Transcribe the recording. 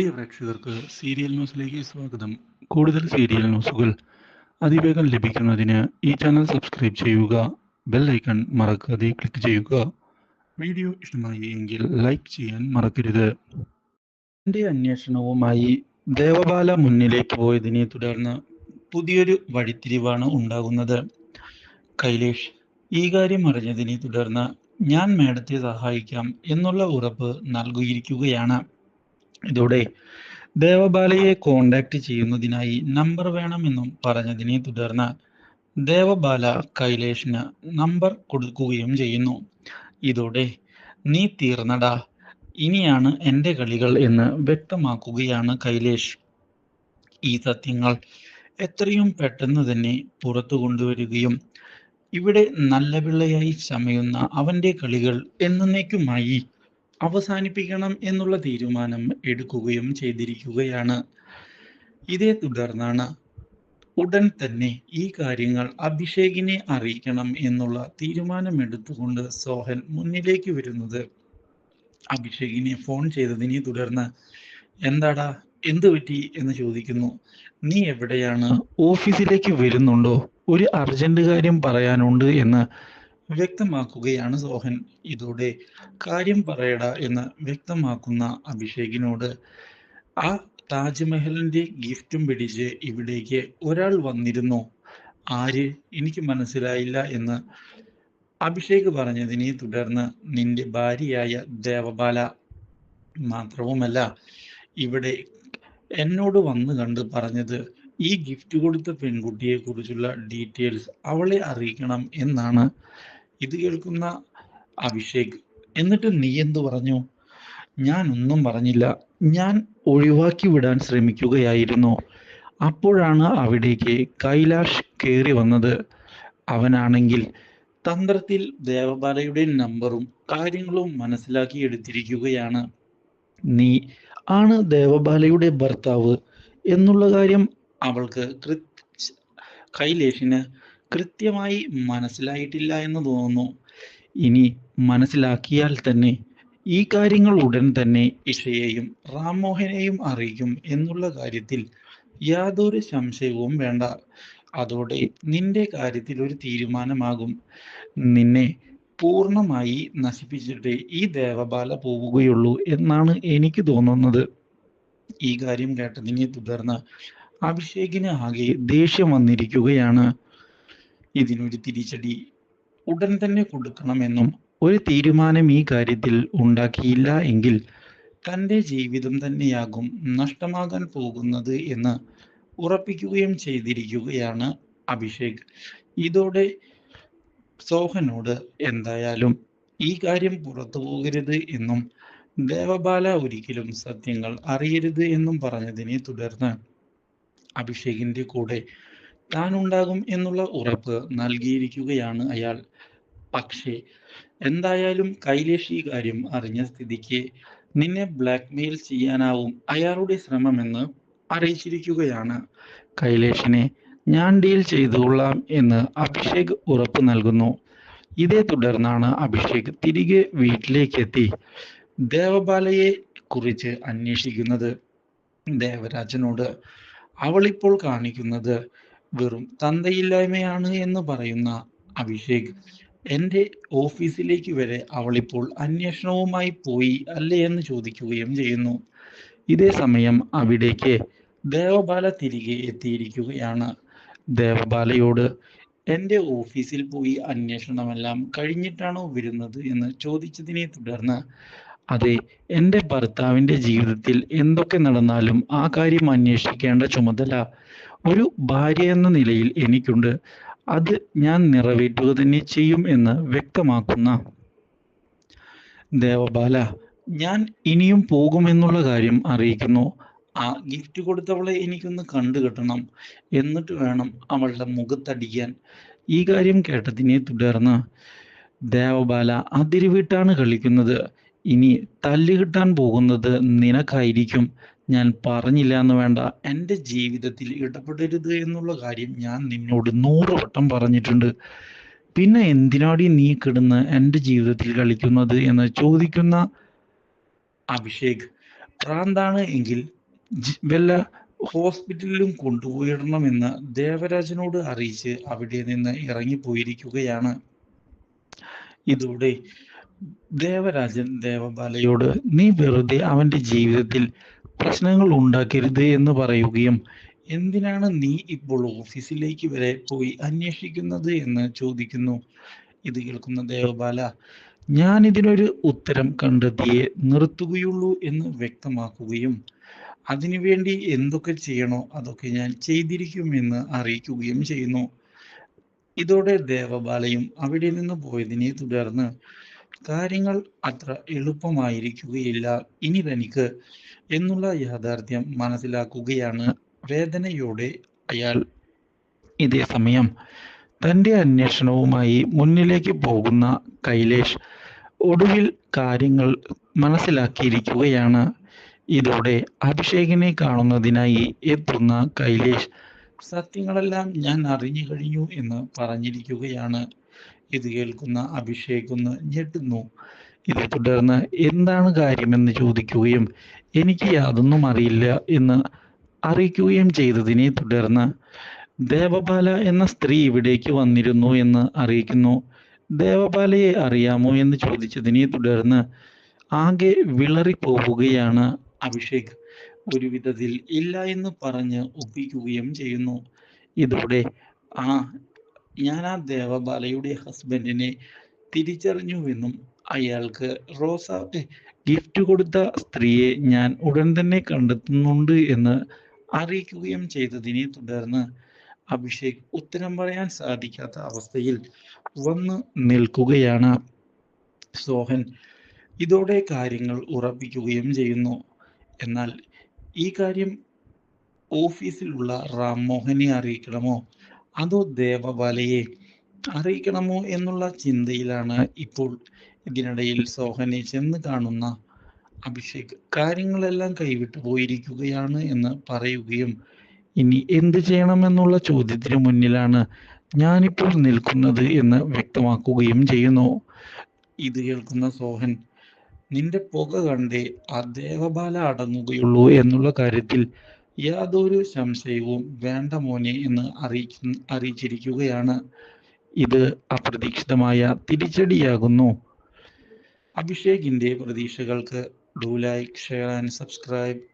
പ്രിയ പ്രേക്ഷകർക്ക് സീരിയൽ ന്യൂസിലേക്ക് സ്വാഗതം. കൂടുതൽ സീരിയൽ ന്യൂസുകൾ അതിവേഗം ലഭിക്കുന്നതിന് ഈ ചാനൽ സബ്സ്ക്രൈബ് ചെയ്യുക ബെൽ ഐക്കൺ മറക്കാതെ ക്ലിക്ക് ചെയ്യുക. വീഡിയോ ഇഷ്ടമായി എങ്കിൽ ലൈക്ക് ചെയ്യാൻ മറക്കരുത്. എന്റെ അന്വേഷണവുമായി ദേവബാല മുന്നിലേക്ക് പോയതിനെ തുടർന്ന് പുതിയൊരു വഴിത്തിരിവാണ് ഉണ്ടാകുന്നത്. കൈലേഷ് ഈ കാര്യം അറിഞ്ഞതിനെ തുടർന്ന് ഞാൻ മേഡത്തെ സഹായിക്കാം എന്നുള്ള ഉറപ്പ് നൽകിയിരിക്കുകയാണ്. ഇതോടെ ദേവബാലയെ കോണ്ടാക്ട് ചെയ്യുന്നതിനായി നമ്പർ വേണമെന്നും പറഞ്ഞതിനെ തുടർന്ന് ദേവബാല കൈലേഷിന് നമ്പർ കൊടുക്കുകയും ചെയ്യുന്നു. ഇതോടെ നീ തീർന്നടാ ഇനിയാണ് എന്റെ കളികൾ എന്ന് വ്യക്തമാക്കുകയാണ് കൈലേഷ്. ഈ സത്യങ്ങൾ എത്രയും പെട്ടെന്ന് തന്നെ പുറത്തു കൊണ്ടുവരികയും ഇവിടെ നല്ല പിള്ളയായി ചമയുന്ന അവന്റെ കളികൾ എന്നേക്കുമായി അവസാനിപ്പിക്കണം എന്നുള്ള തീരുമാനം എടുക്കുകയും ചെയ്തിരിക്കുകയാണ്. ഇതേ തുടർന്നാണ് ഉടൻ തന്നെ ഈ കാര്യങ്ങൾ അഭിഷേകിനെ അറിയിക്കണം എന്നുള്ള തീരുമാനമെടുത്തുകൊണ്ട് സോഹൻ മുന്നിലേക്ക് വരുന്നത്. അഭിഷേകിനെ ഫോൺ ചെയ്തതിനെ തുടർന്ന് എന്താടാ എന്തു പറ്റി? എന്ന് ചോദിക്കുന്നു. നീ എവിടെയാണ്? ഓഫീസിലേക്ക് വരുന്നുണ്ടോ? ഒരു അർജന്റ് കാര്യം പറയാനുണ്ട് എന്ന് വ്യക്തമാക്കുകയാണ് സോഹൻ. ഇതോടെ കാര്യം പറയടാ എന്ന് വ്യക്തമാക്കുന്ന അഭിഷേകിനോട് ആ താജ്മഹലിന്റെ ഗിഫ്റ്റും പിടിച്ച് ഇവിടേക്ക് ഒരാൾ വന്നിരുന്നു? ആര്? എനിക്ക് മനസ്സിലായില്ല എന്ന് അഭിഷേക് പറഞ്ഞതിനെ തുടർന്ന് നിന്റെ ഭാര്യയായ ദേവബാല മാത്രവുമല്ല ഇവിടെ എന്നോട് വന്ന് കണ്ട് പറഞ്ഞത് ഈ ഗിഫ്റ്റ് കൊടുത്ത പെൺകുട്ടിയെ കുറിച്ചുള്ള ഡീറ്റെയിൽസ് അവളെ അറിയിക്കണം എന്നാണ് ഇത് കേൾക്കുന്ന അഭിഷേക് എന്നിട്ട് നീ എന്തു പറഞ്ഞു? ഞാൻ ഒന്നും പറഞ്ഞില്ല. ഞാൻ ഒഴിവാക്കി വിടാൻ ശ്രമിക്കുകയായിരുന്നു. അപ്പോഴാണ് അവിടേക്ക് കൈലാഷ് കയറി വന്നത്. അവനാണെങ്കിൽ തന്ത്രത്തിൽ ദേവബാലയുടെ നമ്പറും കാര്യങ്ങളും മനസ്സിലാക്കി എടുത്തിരിക്കുകയാണ്. നീ ആണ് ദേവബാലയുടെ ഭർത്താവ് എന്നുള്ള കാര്യം അവൾക്ക് കൃ കൈലേഷിന് കൃത്യമായി മനസ്സിലായിട്ടില്ല എന്ന് തോന്നുന്നു. ഇനി മനസ്സിലാക്കിയാൽ തന്നെ ഈ കാര്യങ്ങൾ ഉടൻ തന്നെ ഇഷയെയും റാംമോഹനെയും അറിയിക്കും എന്നുള്ള കാര്യത്തിൽ യാതൊരു സംശയവും വേണ്ട. അതോടെ നിന്റെ കാര്യത്തിൽ ഒരു തീരുമാനമാകും. നിന്നെ പൂർണമായി നശിപ്പിച്ചിട്ട് ഈ ദേവബാല പോവുകയുള്ളൂ എന്നാണ് എനിക്ക് തോന്നുന്നത്. ഈ കാര്യം കേട്ടതിനെ തുടർന്ന് അഭിഷേകിന് ആകെ ദേഷ്യം വന്നിരിക്കുകയാണ്. ഇതിനൊരു തിരിച്ചടി ഉടൻ തന്നെ കൊടുക്കണമെന്നും ഒരു തീരുമാനം ഈ കാര്യത്തിൽ ഉണ്ടാക്കിയില്ല എങ്കിൽ തന്റെ ജീവിതം തന്നെയാകും നഷ്ടമാകാൻ പോകുന്നത് എന്ന് ഉറപ്പിക്കുകയും ചെയ്തിരിക്കുകയാണ് അഭിഷേക്. ഇതോടെ സോഹനോട് എന്തായാലും ഈ കാര്യം പുറത്തു പോകരുത് എന്നും ദേവബാല ഒരിക്കലും സത്യങ്ങൾ അറിയരുത് എന്നും പറഞ്ഞതിനെ തുടർന്ന് അഭിഷേകിന്റെ കൂടെ താൻ ഉണ്ടാകും എന്നുള്ള ഉറപ്പ് നൽകിയിരിക്കുകയാണ് അയാൾ. പക്ഷേ എന്തായാലും കൈലേഷ് ഈ കാര്യം അറിഞ്ഞ സ്ഥിതിക്ക് നിന്നെ ബ്ലാക്ക്മെയിൽ ചെയ്യാനാവും അയാളുടെ ശ്രമമെന്ന് അറിയിച്ചിരിക്കുകയാണ്. കൈലേഷിനെ ഞാൻ ഡീൽ ചെയ്തുകൊള്ളാം എന്ന് അഭിഷേക് ഉറപ്പ് നൽകുന്നു. ഇതേ തുടർന്നാണ് അഭിഷേക് തിരികെ വീട്ടിലേക്ക് എത്തി ദേവബാലയെ കുറിച്ച് അന്വേഷിക്കുന്നത്. ദേവരാജനോട് അവളിപ്പോൾ കാണിക്കുന്നത് വെറും തന്തയില്ലായ്മയാണ് എന്ന് പറയുന്ന അഭിഷേക്. എന്റെ ഓഫീസിലേക്ക് വരെ അവളിപ്പോൾ അന്വേഷണവുമായി പോയി അല്ലേ എന്ന് ചോദിക്കുകയും ചെയ്യുന്നു. ഇതേ സമയം അവിടേക്ക് ദേവബാല തിരികെ എത്തിയിരിക്കുകയാണ്. ദേവബാലയോട് എന്റെ ഓഫീസിൽ പോയി അന്വേഷണമെല്ലാം കഴിഞ്ഞിട്ടാണോ വരുന്നത്? എന്ന് ചോദിച്ചതിനെ തുടർന്ന് അതെ എന്റെ ഭർത്താവിന്റെ ജീവിതത്തിൽ എന്തൊക്കെ നടന്നാലും ആ കാര്യം അന്വേഷിക്കേണ്ട ചുമതല ഒരു ഭാര്യ എന്ന നിലയിൽ എനിക്കുണ്ട്. അത് ഞാൻ നിറവേറ്റുക തന്നെ ചെയ്യും എന്ന് വ്യക്തമാക്കുന്ന ദേവബാല ഞാൻ ഇനിയും പോകുമെന്നുള്ള കാര്യം അറിയിക്കുന്നു. ആ ഗിഫ്റ്റ് കൊടുത്തവളെ എനിക്കൊന്ന് കണ്ടു കിട്ടണം. എന്നിട്ട് വേണം അവളുടെ മുഖത്തടിക്കാൻ. ഈ കാര്യം കേട്ടതിനെ തുടർന്ന് ദേവബാല അതിരുവിട്ടാണ് കളിക്കുന്നത്. ഇനി തല്ലുകിട്ടാൻ പോകുന്നത് നിനക്കായിരിക്കും. ഞാൻ പറഞ്ഞില്ല എന്ന് വേണ്ട. എന്റെ ജീവിതത്തിൽ ഇടപെടരുത് എന്നുള്ള കാര്യം ഞാൻ നിന്നോട് നൂറ് വട്ടം പറഞ്ഞിട്ടുണ്ട്. പിന്നെ എന്തിനാടി നീ കിടന്ന് എന്റെ ജീവിതത്തിൽ കളിക്കുന്നത് എന്ന് ചോദിക്കുന്ന അഭിഷേക് പ്രാന്താണ് എങ്കിൽ വല്ല ഹോസ്പിറ്റലിലും കൊണ്ടുപോയിടണമെന്ന് ദേവരാജനോട് അറിയിച്ച് അവിടെ നിന്ന് ഇറങ്ങിപ്പോയിരിക്കുകയാണ്. ഇതോടെ ദേവരാജൻ ദേവബാലയോട് നീ വെറുതെ അവന്റെ ജീവിതത്തിൽ പ്രശ്നങ്ങൾ ഉണ്ടാക്കരുത് എന്ന് പറയുകയും എന്തിനാണ് നീ ഇപ്പോൾ ഓഫീസിലേക്ക് വരെ പോയി അന്വേഷിക്കുന്നത് എന്ന് ചോദിക്കുന്നു? ഇത് കേൾക്കുന്ന ദേവബാല ഞാൻ ഇതിനൊരു ഉത്തരം കണ്ടെത്തിയേ നിർത്തുകയുള്ളൂ എന്ന് വ്യക്തമാക്കുകയും അതിനുവേണ്ടി എന്തൊക്കെ ചെയ്യണോ അതൊക്കെ ഞാൻ ചെയ്തിരിക്കുമെന്ന് അറിയിക്കുകയും ചെയ്യുന്നു. ഇതോടെ ദേവബാലയും അവിടെ നിന്ന് പോയതിനെ തുടർന്ന് കാര്യങ്ങൾ അത്ര എളുപ്പമായിരിക്കുകയില്ല. ഇനി തനിക്ക് എന്നുള്ള യാഥാർത്ഥ്യം മനസ്സിലാക്കുകയാണ് വേദനയോടെ അയാൾ. ഇതേ സമയം തന്റെ അന്വേഷണവുമായി മുന്നിലേക്ക് പോകുന്ന കൈലേഷ് ഒടുവിൽ കാര്യങ്ങൾ മനസ്സിലാക്കിയിരിക്കുകയാണ്. ഇതോടെ അഭിഷേകിനെ കാണുന്നതിനായി എത്തുന്ന കൈലേഷ് സത്യങ്ങളെല്ലാം ഞാൻ അറിഞ്ഞു കഴിഞ്ഞു എന്ന് പറഞ്ഞിരിക്കുകയാണ്. ഇത് കേൾക്കുന്ന അഭിഷേക് ഞെട്ടുന്നു. ഇതേ തുടർന്ന് എന്താണ് കാര്യമെന്ന് ചോദിക്കുകയും എനിക്ക് യാതൊന്നും അറിയില്ല എന്ന് അറിയിക്കുകയും ചെയ്തതിനെ തുടർന്ന് ദേവപാല എന്ന സ്ത്രീ ഇവിടേക്ക് വന്നിരുന്നു എന്ന് അറിയിക്കുന്നു. ദേവപാലയെ അറിയാമോ എന്ന് ചോദിച്ചതിനെ തുടർന്ന് ആകെ വിളറിപ്പോവുകയാണ് അഭിഷേക്. ഒരു വിധത്തിൽ ഇല്ല എന്ന് പറഞ്ഞ് ഒപ്പിക്കുകയും ചെയ്യുന്നു. ഇതോടെ ആ ഞാൻ ആ ദേവബാലയുടെ ഹസ്ബൻഡിനെ തിരിച്ചറിഞ്ഞുവെന്നും അയാൾക്ക് റോസ ഗിഫ്റ്റ് കൊടുത്ത സ്ത്രീയെ ഞാൻ ഉടൻ തന്നെ കണ്ടെത്തുന്നുണ്ട് എന്ന് അറിയിക്കുകയും ചെയ്തതിനെ തുടർന്ന് അഭിഷേക് ഉത്തരം പറയാൻ സാധിക്കാത്ത അവസ്ഥയിൽ വന്ന് നിൽക്കുകയാണ്. സോഹൻ ഇതോടെ കാര്യങ്ങൾ ഉറപ്പിക്കുകയും ചെയ്യുന്നു. എന്നാൽ ഈ കാര്യം ഓഫീസിലുള്ള റാം മോഹനെ അറിയിക്കണമോ? അതോ ദേവപാലയെ അറിയിക്കണമോ എന്നുള്ള ചിന്തയിലാണ് ഇപ്പോൾ ഇതിനിടയിൽ സോഹനെ ചെന്ന് കാണുന്ന അഭിഷേക്. കാര്യങ്ങളെല്ലാം കൈവിട്ടു പോയിരിക്കുകയാണ് എന്ന് പറയുകയും ഇനി എന്ത് ചെയ്യണമെന്നുള്ള ചോദ്യത്തിന് മുന്നിലാണ് ഞാനിപ്പോൾ നിൽക്കുന്നത് എന്ന് വ്യക്തമാക്കുകയും ചെയ്യുന്നു. ഇത് കേൾക്കുന്ന സോഹൻ നിന്റെ പുക കണ്ടേ ആ ദേവബാല അടങ്ങുകയുള്ളൂ എന്നുള്ള കാര്യത്തിൽ യാതൊരു സംശയവും വേണ്ട മോനെ എന്ന് അറിയിക്കുന്ന അറിയിച്ചിരിക്കുകയാണ്. ഇത് അപ്രതീക്ഷിതമായ തിരിച്ചടിയാകുന്നു. അഭിഷേകിന്റെ പ്രതീക്ഷകൾക്ക് do like share and subscribe